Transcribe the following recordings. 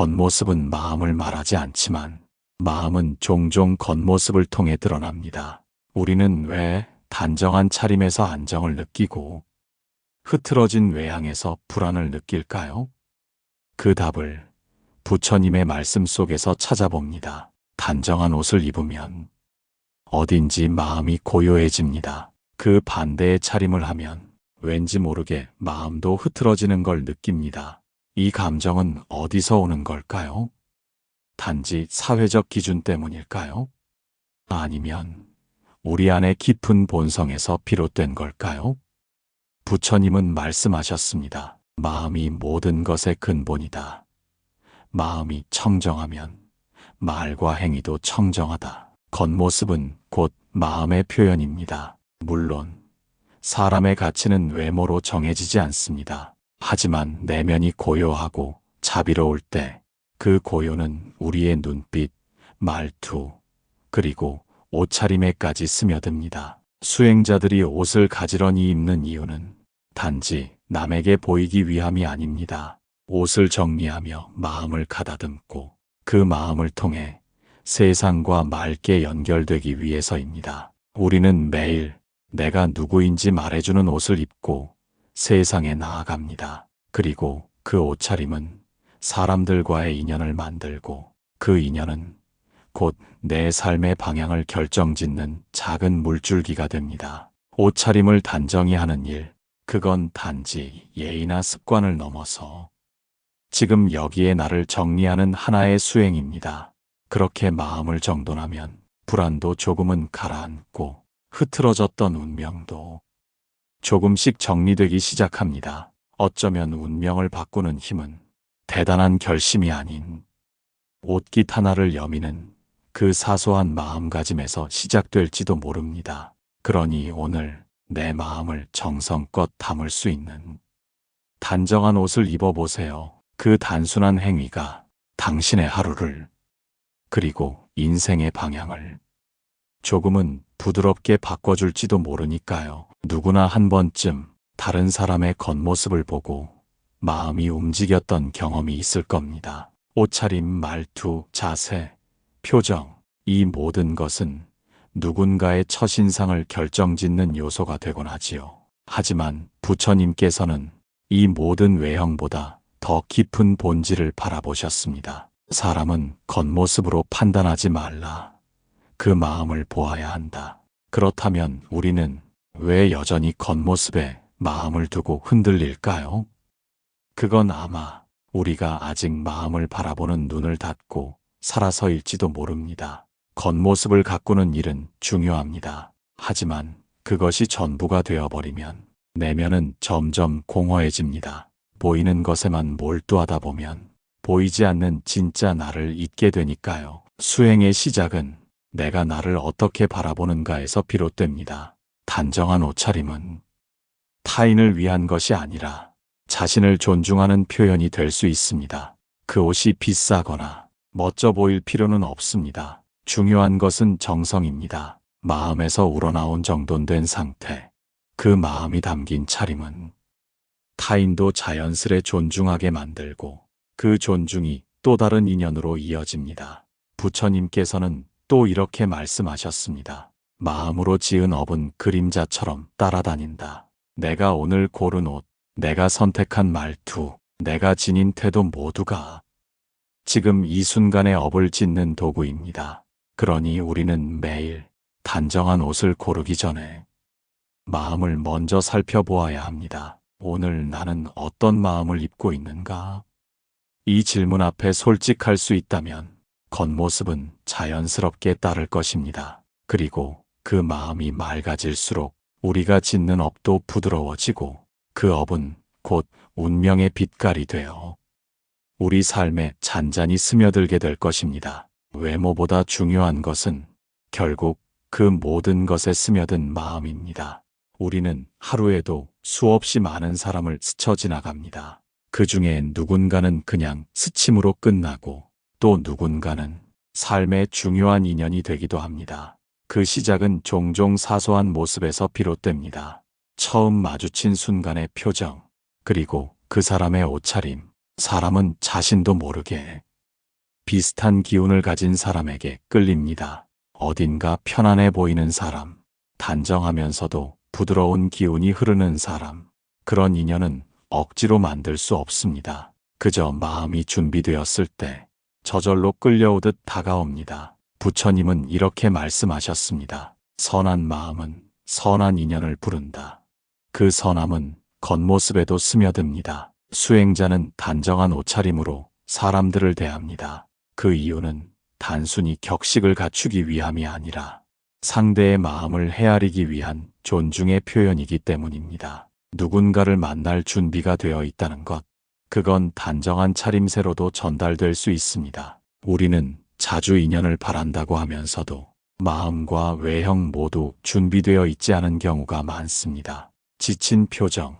겉모습은 마음을 말하지 않지만 마음은 종종 겉모습을 통해 드러납니다. 우리는 왜 단정한 차림에서 안정을 느끼고 흐트러진 외향에서 불안을 느낄까요? 그 답을 부처님의 말씀 속에서 찾아봅니다. 단정한 옷을 입으면 어딘지 마음이 고요해집니다. 그 반대의 차림을 하면 왠지 모르게 마음도 흐트러지는 걸 느낍니다. 이 감정은 어디서 오는 걸까요? 단지 사회적 기준 때문일까요? 아니면 우리 안의 깊은 본성에서 비롯된 걸까요? 부처님은 말씀하셨습니다. 마음이 모든 것의 근본이다. 마음이 청정하면 말과 행위도 청정하다. 겉모습은 곧 마음의 표현입니다. 물론 사람의 가치는 외모로 정해지지 않습니다. 하지만 내면이 고요하고 자비로울 때 그 고요는 우리의 눈빛, 말투, 그리고 옷차림에까지 스며듭니다. 수행자들이 옷을 가지런히 입는 이유는 단지 남에게 보이기 위함이 아닙니다. 옷을 정리하며 마음을 가다듬고 그 마음을 통해 세상과 맑게 연결되기 위해서입니다. 우리는 매일 내가 누구인지 말해주는 옷을 입고 세상에 나아갑니다. 그리고 그 옷차림은 사람들과의 인연을 만들고 그 인연은 곧 내 삶의 방향을 결정짓는 작은 물줄기가 됩니다. 옷차림을 단정히 하는 일, 그건 단지 예의나 습관을 넘어서 지금 여기에 나를 정리하는 하나의 수행입니다. 그렇게 마음을 정돈하면 불안도 조금은 가라앉고 흐트러졌던 운명도 조금씩 정리되기 시작합니다. 어쩌면 운명을 바꾸는 힘은 대단한 결심이 아닌 옷깃 하나를 여미는 그 사소한 마음가짐에서 시작될지도 모릅니다. 그러니 오늘 내 마음을 정성껏 담을 수 있는 단정한 옷을 입어보세요. 그 단순한 행위가 당신의 하루를 그리고 인생의 방향을 조금은 부드럽게 바꿔줄지도 모르니까요. 누구나 한 번쯤 다른 사람의 겉모습을 보고 마음이 움직였던 경험이 있을 겁니다. 옷차림, 말투, 자세, 표정, 이 모든 것은 누군가의 첫인상을 결정짓는 요소가 되곤 하지요. 하지만 부처님께서는 이 모든 외형보다 더 깊은 본질을 바라보셨습니다. 사람은 겉모습으로 판단하지 말라. 그 마음을 보아야 한다. 그렇다면 우리는 왜 여전히 겉모습에 마음을 두고 흔들릴까요? 그건 아마 우리가 아직 마음을 바라보는 눈을 닫고 살아서일지도 모릅니다. 겉모습을 가꾸는 일은 중요합니다. 하지만 그것이 전부가 되어버리면 내면은 점점 공허해집니다. 보이는 것에만 몰두하다 보면 보이지 않는 진짜 나를 잊게 되니까요. 수행의 시작은 내가 나를 어떻게 바라보는가에서 비롯됩니다. 단정한 옷차림은 타인을 위한 것이 아니라 자신을 존중하는 표현이 될 수 있습니다. 그 옷이 비싸거나 멋져 보일 필요는 없습니다. 중요한 것은 정성입니다. 마음에서 우러나온 정돈된 상태. 그 마음이 담긴 차림은 타인도 자연스레 존중하게 만들고 그 존중이 또 다른 인연으로 이어집니다. 부처님께서는 또 이렇게 말씀하셨습니다. 마음으로 지은 업은 그림자처럼 따라다닌다. 내가 오늘 고른 옷, 내가 선택한 말투, 내가 지닌 태도 모두가 지금 이 순간의 업을 짓는 도구입니다. 그러니 우리는 매일 단정한 옷을 고르기 전에 마음을 먼저 살펴보아야 합니다. 오늘 나는 어떤 마음을 입고 있는가? 이 질문 앞에 솔직할 수 있다면 겉모습은 자연스럽게 따를 것입니다. 그리고 그 마음이 맑아질수록 우리가 짓는 업도 부드러워지고 그 업은 곧 운명의 빛깔이 되어 우리 삶에 잔잔히 스며들게 될 것입니다. 외모보다 중요한 것은 결국 그 모든 것에 스며든 마음입니다. 우리는 하루에도 수없이 많은 사람을 스쳐 지나갑니다. 그 중에 누군가는 그냥 스침으로 끝나고 또 누군가는 삶의 중요한 인연이 되기도 합니다. 그 시작은 종종 사소한 모습에서 비롯됩니다. 처음 마주친 순간의 표정, 그리고 그 사람의 옷차림, 사람은 자신도 모르게 비슷한 기운을 가진 사람에게 끌립니다. 어딘가 편안해 보이는 사람, 단정하면서도 부드러운 기운이 흐르는 사람. 그런 인연은 억지로 만들 수 없습니다. 그저 마음이 준비되었을 때 저절로 끌려오듯 다가옵니다. 부처님은 이렇게 말씀하셨습니다. 선한 마음은 선한 인연을 부른다. 그 선함은 겉모습에도 스며듭니다. 수행자는 단정한 옷차림으로 사람들을 대합니다. 그 이유는 단순히 격식을 갖추기 위함이 아니라 상대의 마음을 헤아리기 위한 존중의 표현이기 때문입니다. 누군가를 만날 준비가 되어 있다는 것, 그건 단정한 차림새로도 전달될 수 있습니다. 우리는 자주 인연을 바란다고 하면서도 마음과 외형 모두 준비되어 있지 않은 경우가 많습니다. 지친 표정,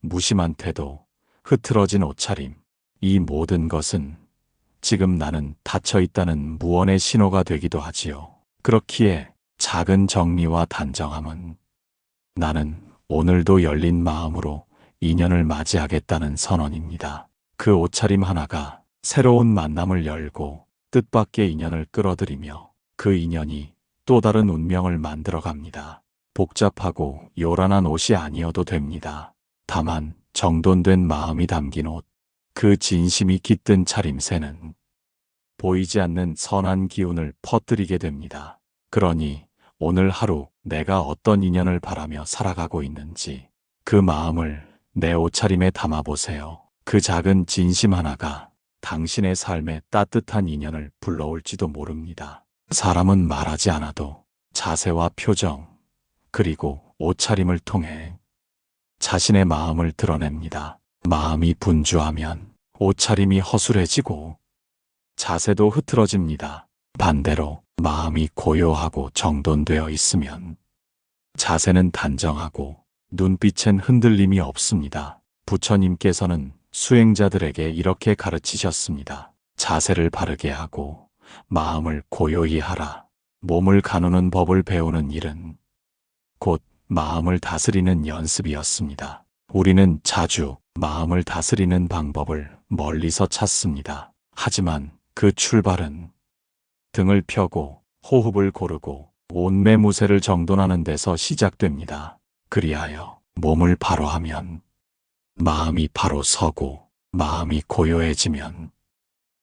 무심한 태도, 흐트러진 옷차림, 이 모든 것은 지금 나는 닫혀 있다는 무언의 신호가 되기도 하지요. 그렇기에 작은 정리와 단정함은 나는 오늘도 열린 마음으로 인연을 맞이하겠다는 선언입니다. 그 옷차림 하나가 새로운 만남을 열고 뜻밖의 인연을 끌어들이며 그 인연이 또 다른 운명을 만들어 갑니다. 복잡하고 요란한 옷이 아니어도 됩니다. 다만 정돈된 마음이 담긴 옷, 그 진심이 깃든 차림새는 보이지 않는 선한 기운을 퍼뜨리게 됩니다. 그러니 오늘 하루 내가 어떤 인연을 바라며 살아가고 있는지 그 마음을 내 옷차림에 담아보세요. 그 작은 진심 하나가 당신의 삶에 따뜻한 인연을 불러올지도 모릅니다. 사람은 말하지 않아도 자세와 표정, 그리고 옷차림을 통해 자신의 마음을 드러냅니다. 마음이 분주하면 옷차림이 허술해지고 자세도 흐트러집니다. 반대로 마음이 고요하고 정돈되어 있으면 자세는 단정하고 눈빛엔 흔들림이 없습니다. 부처님께서는 수행자들에게 이렇게 가르치셨습니다. 자세를 바르게 하고 마음을 고요히 하라. 몸을 가누는 법을 배우는 일은 곧 마음을 다스리는 연습이었습니다. 우리는 자주 마음을 다스리는 방법을 멀리서 찾습니다. 하지만 그 출발은 등을 펴고 호흡을 고르고 온매무새를 정돈하는 데서 시작됩니다. 그리하여 몸을 바로 하면 마음이 바로 서고 마음이 고요해지면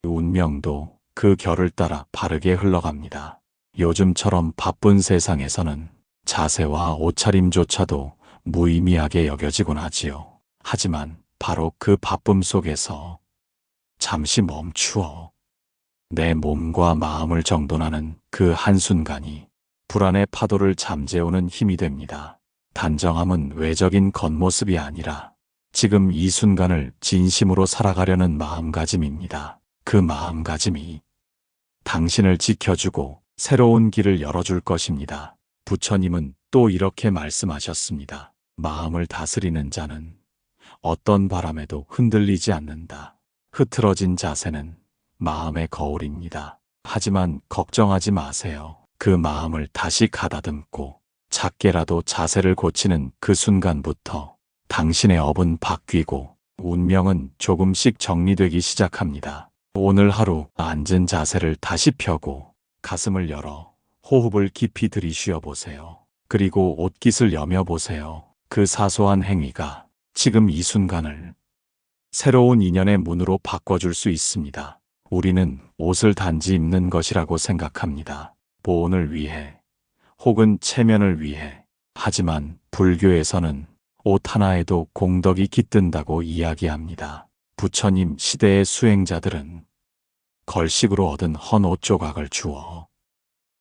운명도 그 결을 따라 바르게 흘러갑니다. 요즘처럼 바쁜 세상에서는 자세와 옷차림조차도 무의미하게 여겨지곤 하지요. 하지만 바로 그 바쁨 속에서 잠시 멈추어 내 몸과 마음을 정돈하는 그 한순간이 불안의 파도를 잠재우는 힘이 됩니다. 단정함은 외적인 겉모습이 아니라 지금 이 순간을 진심으로 살아가려는 마음가짐입니다. 그 마음가짐이 당신을 지켜주고 새로운 길을 열어줄 것입니다. 부처님은 또 이렇게 말씀하셨습니다. 마음을 다스리는 자는 어떤 바람에도 흔들리지 않는다. 흐트러진 자세는 마음의 거울입니다. 하지만 걱정하지 마세요. 그 마음을 다시 가다듬고 작게라도 자세를 고치는 그 순간부터 당신의 업은 바뀌고 운명은 조금씩 정리되기 시작합니다. 오늘 하루 앉은 자세를 다시 펴고 가슴을 열어 호흡을 깊이 들이쉬어 보세요. 그리고 옷깃을 여며 보세요. 그 사소한 행위가 지금 이 순간을 새로운 인연의 문으로 바꿔줄 수 있습니다. 우리는 옷을 단지 입는 것이라고 생각합니다. 보온을 위해 혹은 체면을 위해. 하지만 불교에서는 옷 하나에도 공덕이 깃든다고 이야기합니다. 부처님 시대의 수행자들은 걸식으로 얻은 헌 옷 조각을 주어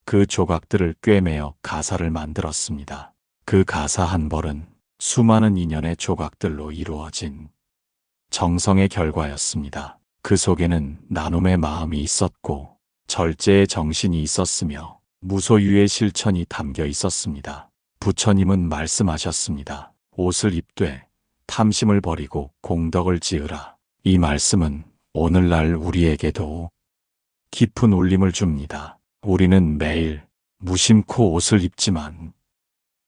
그 조각들을 꿰매어 가사를 만들었습니다. 그 가사 한 벌은 수많은 인연의 조각들로 이루어진 정성의 결과였습니다. 그 속에는 나눔의 마음이 있었고 절제의 정신이 있었으며 무소유의 실천이 담겨 있었습니다. 부처님은 말씀하셨습니다. 옷을 입되 탐심을 버리고 공덕을 지으라. 이 말씀은 오늘날 우리에게도 깊은 울림을 줍니다. 우리는 매일 무심코 옷을 입지만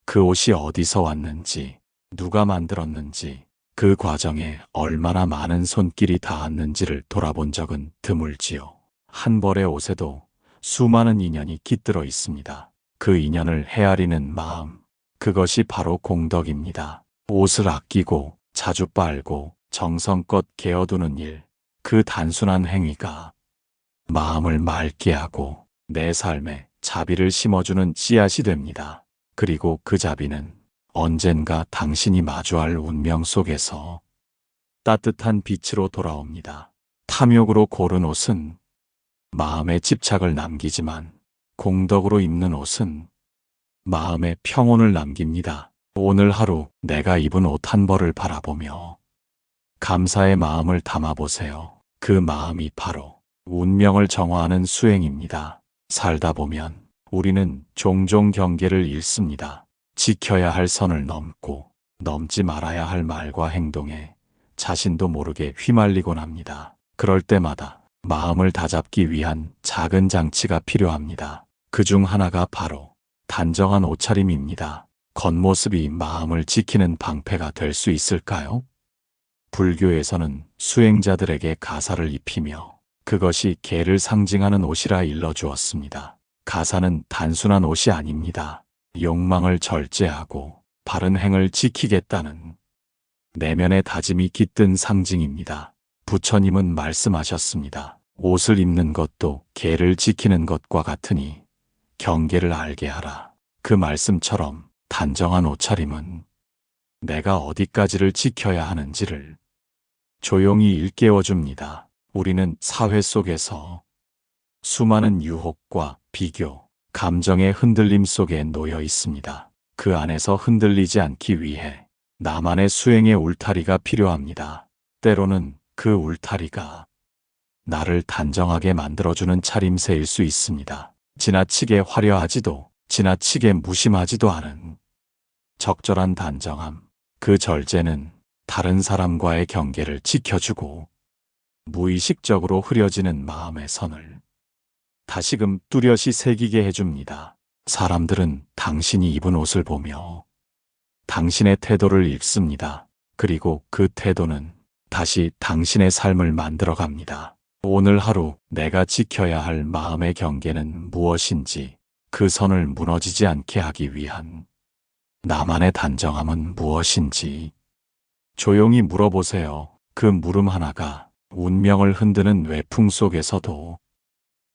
그 옷이 어디서 왔는지, 누가 만들었는지, 그 과정에 얼마나 많은 손길이 닿았는지를 돌아본 적은 드물지요. 한 벌의 옷에도 수많은 인연이 깃들어 있습니다. 그 인연을 헤아리는 마음, 그것이 바로 공덕입니다. 옷을 아끼고 자주 빨고 정성껏 개어두는 일, 그 단순한 행위가 마음을 맑게 하고 내 삶에 자비를 심어주는 씨앗이 됩니다. 그리고 그 자비는 언젠가 당신이 마주할 운명 속에서 따뜻한 빛으로 돌아옵니다. 탐욕으로 고른 옷은 마음에 집착을 남기지만 공덕으로 입는 옷은 마음에 평온을 남깁니다. 오늘 하루 내가 입은 옷 한 벌을 바라보며 감사의 마음을 담아보세요. 그 마음이 바로 운명을 정화하는 수행입니다. 살다 보면 우리는 종종 경계를 잃습니다. 지켜야 할 선을 넘고 넘지 말아야 할 말과 행동에 자신도 모르게 휘말리곤 합니다. 그럴 때마다 마음을 다잡기 위한 작은 장치가 필요합니다. 그 중 하나가 바로 단정한 옷차림입니다. 겉모습이 마음을 지키는 방패가 될 수 있을까요? 불교에서는 수행자들에게 가사를 입히며 그것이 개를 상징하는 옷이라 일러주었습니다. 가사는 단순한 옷이 아닙니다. 욕망을 절제하고 바른 행을 지키겠다는 내면의 다짐이 깃든 상징입니다. 부처님은 말씀하셨습니다. 옷을 입는 것도 개를 지키는 것과 같으니 경계를 알게 하라. 그 말씀처럼 단정한 옷차림은 내가 어디까지를 지켜야 하는지를 조용히 일깨워 줍니다. 우리는 사회 속에서 수많은 유혹과 비교, 감정의 흔들림 속에 놓여 있습니다. 그 안에서 흔들리지 않기 위해 나만의 수행의 울타리가 필요합니다. 때로는 그 울타리가 나를 단정하게 만들어주는 차림새일 수 있습니다. 지나치게 화려하지도 지나치게 무심하지도 않은 적절한 단정함. 그 절제는 다른 사람과의 경계를 지켜주고 무의식적으로 흐려지는 마음의 선을 다시금 뚜렷이 새기게 해줍니다. 사람들은 당신이 입은 옷을 보며 당신의 태도를 읽습니다. 그리고 그 태도는 다시 당신의 삶을 만들어 갑니다. 오늘 하루 내가 지켜야 할 마음의 경계는 무엇인지 그 선을 무너지지 않게 하기 위한 나만의 단정함은 무엇인지 조용히 물어보세요. 그 물음 하나가 운명을 흔드는 외풍 속에서도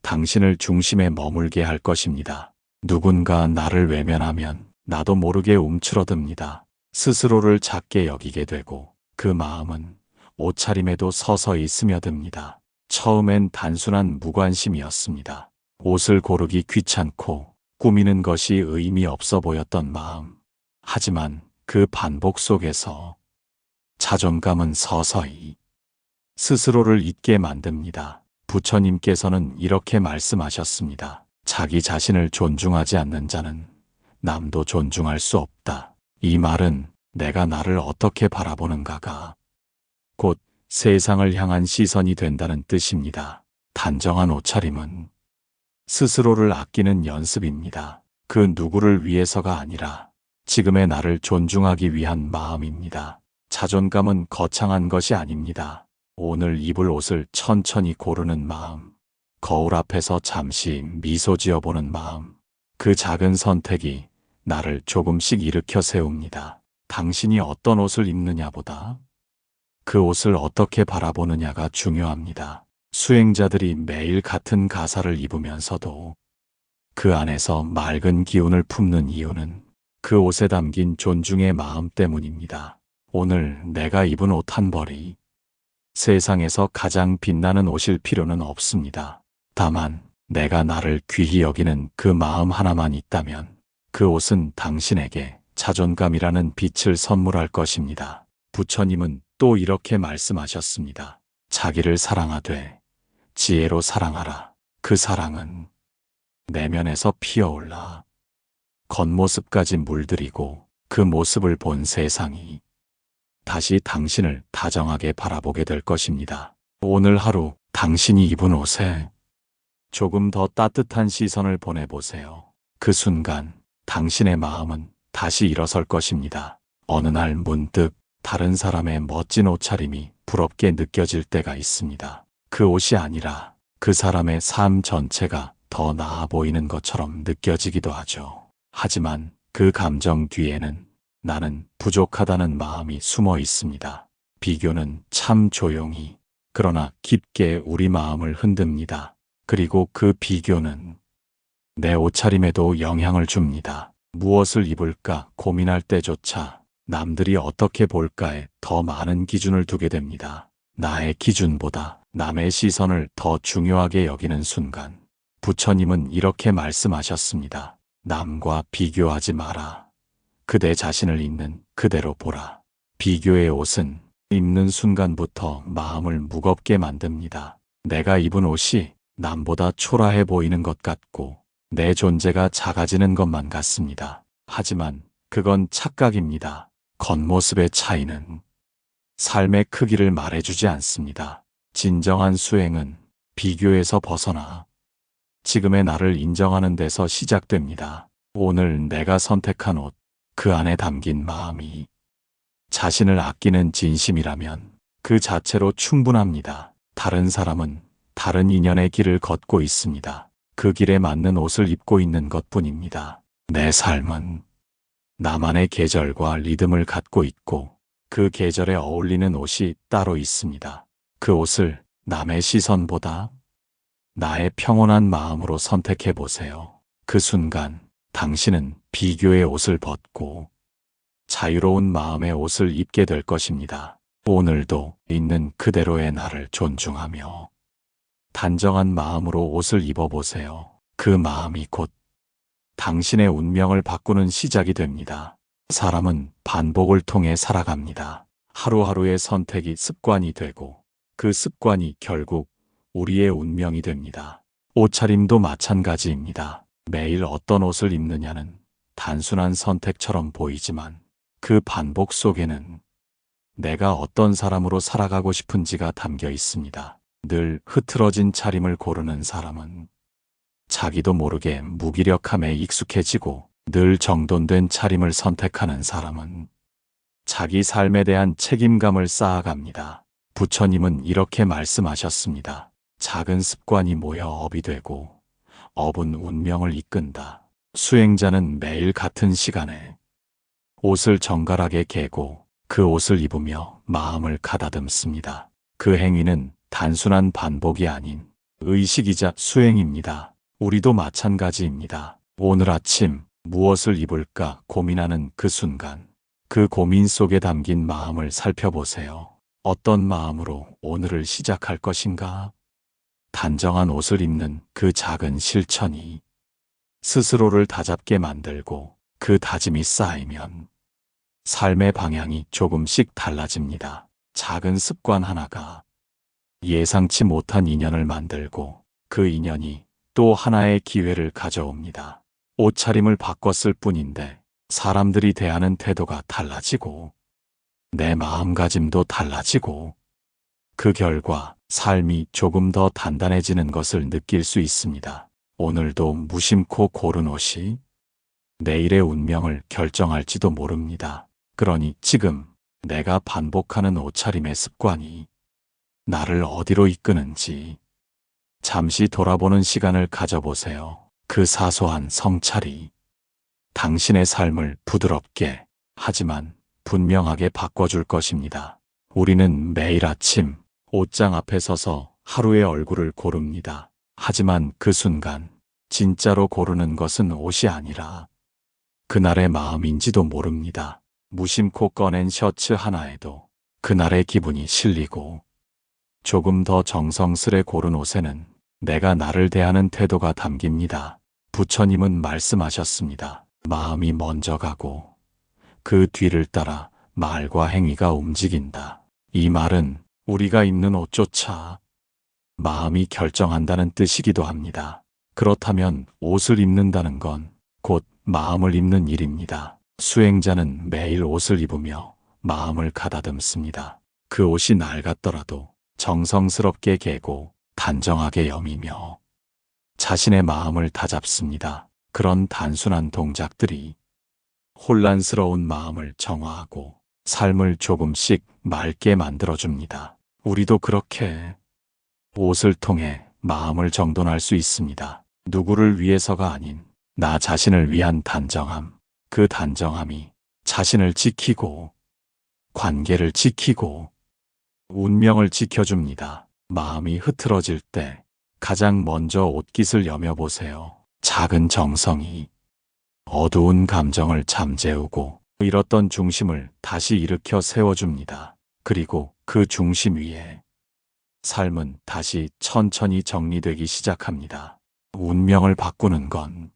당신을 중심에 머물게 할 것입니다. 누군가 나를 외면하면 나도 모르게 움츠러듭니다. 스스로를 작게 여기게 되고 그 마음은 옷차림에도 서서히 스며듭니다. 처음엔 단순한 무관심이었습니다. 옷을 고르기 귀찮고 꾸미는 것이 의미 없어 보였던 마음. 하지만 그 반복 속에서 자존감은 서서히 스스로를 잊게 만듭니다. 부처님께서는 이렇게 말씀하셨습니다. 자기 자신을 존중하지 않는 자는 남도 존중할 수 없다. 이 말은 내가 나를 어떻게 바라보는가가 곧 세상을 향한 시선이 된다는 뜻입니다. 단정한 옷차림은 스스로를 아끼는 연습입니다. 그 누구를 위해서가 아니라 지금의 나를 존중하기 위한 마음입니다. 자존감은 거창한 것이 아닙니다. 오늘 입을 옷을 천천히 고르는 마음, 거울 앞에서 잠시 미소 지어보는 마음, 그 작은 선택이 나를 조금씩 일으켜 세웁니다. 당신이 어떤 옷을 입느냐보다 그 옷을 어떻게 바라보느냐가 중요합니다. 수행자들이 매일 같은 가사를 입으면서도 그 안에서 맑은 기운을 품는 이유는 그 옷에 담긴 존중의 마음 때문입니다. 오늘 내가 입은 옷 한 벌이 세상에서 가장 빛나는 옷일 필요는 없습니다. 다만 내가 나를 귀히 여기는 그 마음 하나만 있다면 그 옷은 당신에게 자존감이라는 빛을 선물할 것입니다. 부처님은 또 이렇게 말씀하셨습니다. 자기를 사랑하되 지혜로 사랑하라. 그 사랑은 내면에서 피어올라 겉모습까지 물들이고 그 모습을 본 세상이 다시 당신을 다정하게 바라보게 될 것입니다. 오늘 하루 당신이 입은 옷에 조금 더 따뜻한 시선을 보내보세요. 그 순간 당신의 마음은 다시 일어설 것입니다. 어느 날 문득 다른 사람의 멋진 옷차림이 부럽게 느껴질 때가 있습니다. 그 옷이 아니라 그 사람의 삶 전체가 더 나아 보이는 것처럼 느껴지기도 하죠. 하지만 그 감정 뒤에는 나는 부족하다는 마음이 숨어 있습니다. 비교는 참 조용히, 그러나 깊게 우리 마음을 흔듭니다. 그리고 그 비교는 내 옷차림에도 영향을 줍니다. 무엇을 입을까 고민할 때조차 남들이 어떻게 볼까에 더 많은 기준을 두게 됩니다. 나의 기준보다 남의 시선을 더 중요하게 여기는 순간 부처님은 이렇게 말씀하셨습니다. 남과 비교하지 마라. 그대 자신을 있는 그대로 보라. 비교의 옷은 입는 순간부터 마음을 무겁게 만듭니다. 내가 입은 옷이 남보다 초라해 보이는 것 같고 내 존재가 작아지는 것만 같습니다. 하지만 그건 착각입니다. 겉모습의 차이는 삶의 크기를 말해주지 않습니다. 진정한 수행은 비교에서 벗어나 지금의 나를 인정하는 데서 시작됩니다. 오늘 내가 선택한 옷, 그 안에 담긴 마음이 자신을 아끼는 진심이라면 그 자체로 충분합니다. 다른 사람은 다른 인연의 길을 걷고 있습니다. 그 길에 맞는 옷을 입고 있는 것 뿐입니다. 내 삶은 나만의 계절과 리듬을 갖고 있고 그 계절에 어울리는 옷이 따로 있습니다. 그 옷을 남의 시선보다 나의 평온한 마음으로 선택해 보세요. 그 순간 당신은 비교의 옷을 벗고 자유로운 마음의 옷을 입게 될 것입니다. 오늘도 있는 그대로의 나를 존중하며 단정한 마음으로 옷을 입어보세요. 그 마음이 곧 당신의 운명을 바꾸는 시작이 됩니다. 사람은 반복을 통해 살아갑니다. 하루하루의 선택이 습관이 되고 그 습관이 결국 우리의 운명이 됩니다. 옷차림도 마찬가지입니다. 매일 어떤 옷을 입느냐는 단순한 선택처럼 보이지만 그 반복 속에는 내가 어떤 사람으로 살아가고 싶은지가 담겨 있습니다. 늘 흐트러진 차림을 고르는 사람은 자기도 모르게 무기력함에 익숙해지고 늘 정돈된 차림을 선택하는 사람은 자기 삶에 대한 책임감을 쌓아갑니다. 부처님은 이렇게 말씀하셨습니다. 작은 습관이 모여 업이 되고 업은 운명을 이끈다. 수행자는 매일 같은 시간에 옷을 정갈하게 개고 그 옷을 입으며 마음을 가다듬습니다. 그 행위는 단순한 반복이 아닌 의식이자 수행입니다. 우리도 마찬가지입니다. 오늘 아침 무엇을 입을까 고민하는 그 순간 그 고민 속에 담긴 마음을 살펴보세요. 어떤 마음으로 오늘을 시작할 것인가? 단정한 옷을 입는 그 작은 실천이 스스로를 다잡게 만들고 그 다짐이 쌓이면 삶의 방향이 조금씩 달라집니다. 작은 습관 하나가 예상치 못한 인연을 만들고 그 인연이 또 하나의 기회를 가져옵니다. 옷차림을 바꿨을 뿐인데 사람들이 대하는 태도가 달라지고 내 마음가짐도 달라지고 그 결과 삶이 조금 더 단단해지는 것을 느낄 수 있습니다. 오늘도 무심코 고른 옷이 내일의 운명을 결정할지도 모릅니다. 그러니 지금 내가 반복하는 옷차림의 습관이 나를 어디로 이끄는지 잠시 돌아보는 시간을 가져보세요. 그 사소한 성찰이 당신의 삶을 부드럽게 하지만 분명하게 바꿔줄 것입니다. 우리는 매일 아침 옷장 앞에 서서 하루의 얼굴을 고릅니다. 하지만 그 순간 진짜로 고르는 것은 옷이 아니라 그날의 마음인지도 모릅니다. 무심코 꺼낸 셔츠 하나에도 그날의 기분이 실리고 조금 더 정성스레 고른 옷에는 내가 나를 대하는 태도가 담깁니다. 부처님은 말씀하셨습니다. 마음이 먼저 가고 그 뒤를 따라 말과 행위가 움직인다. 이 말은 우리가 입는 옷조차 마음이 결정한다는 뜻이기도 합니다. 그렇다면 옷을 입는다는 건 곧 마음을 입는 일입니다. 수행자는 매일 옷을 입으며 마음을 가다듬습니다. 그 옷이 낡았더라도 정성스럽게 개고 단정하게 여미며 자신의 마음을 다잡습니다. 그런 단순한 동작들이 혼란스러운 마음을 정화하고 삶을 조금씩 맑게 만들어줍니다. 우리도 그렇게 옷을 통해 마음을 정돈할 수 있습니다. 누구를 위해서가 아닌 나 자신을 위한 단정함. 그 단정함이 자신을 지키고 관계를 지키고 운명을 지켜줍니다. 마음이 흐트러질 때 가장 먼저 옷깃을 여며보세요. 작은 정성이 어두운 감정을 잠재우고 잃었던 중심을 다시 일으켜 세워줍니다. 그리고 그 중심 위에 삶은 다시 천천히 정리되기 시작합니다. 운명을 바꾸는 건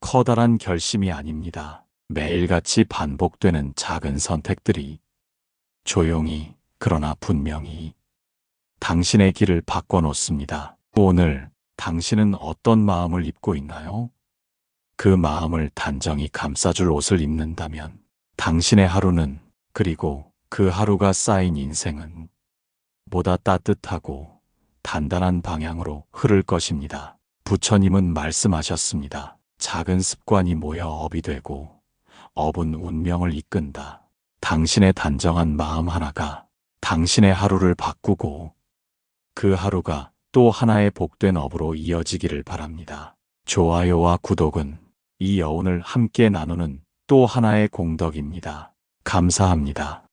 커다란 결심이 아닙니다. 매일같이 반복되는 작은 선택들이 조용히 그러나 분명히 당신의 길을 바꿔놓습니다. 오늘 당신은 어떤 마음을 입고 있나요? 그 마음을 단정히 감싸줄 옷을 입는다면 당신의 하루는 그리고 그 하루가 쌓인 인생은 보다 따뜻하고 단단한 방향으로 흐를 것입니다. 부처님은 말씀하셨습니다. 작은 습관이 모여 업이 되고 업은 운명을 이끈다. 당신의 단정한 마음 하나가 당신의 하루를 바꾸고 그 하루가 또 하나의 복된 업으로 이어지기를 바랍니다. 좋아요와 구독은 이 여운을 함께 나누는 또 하나의 공덕입니다. 감사합니다.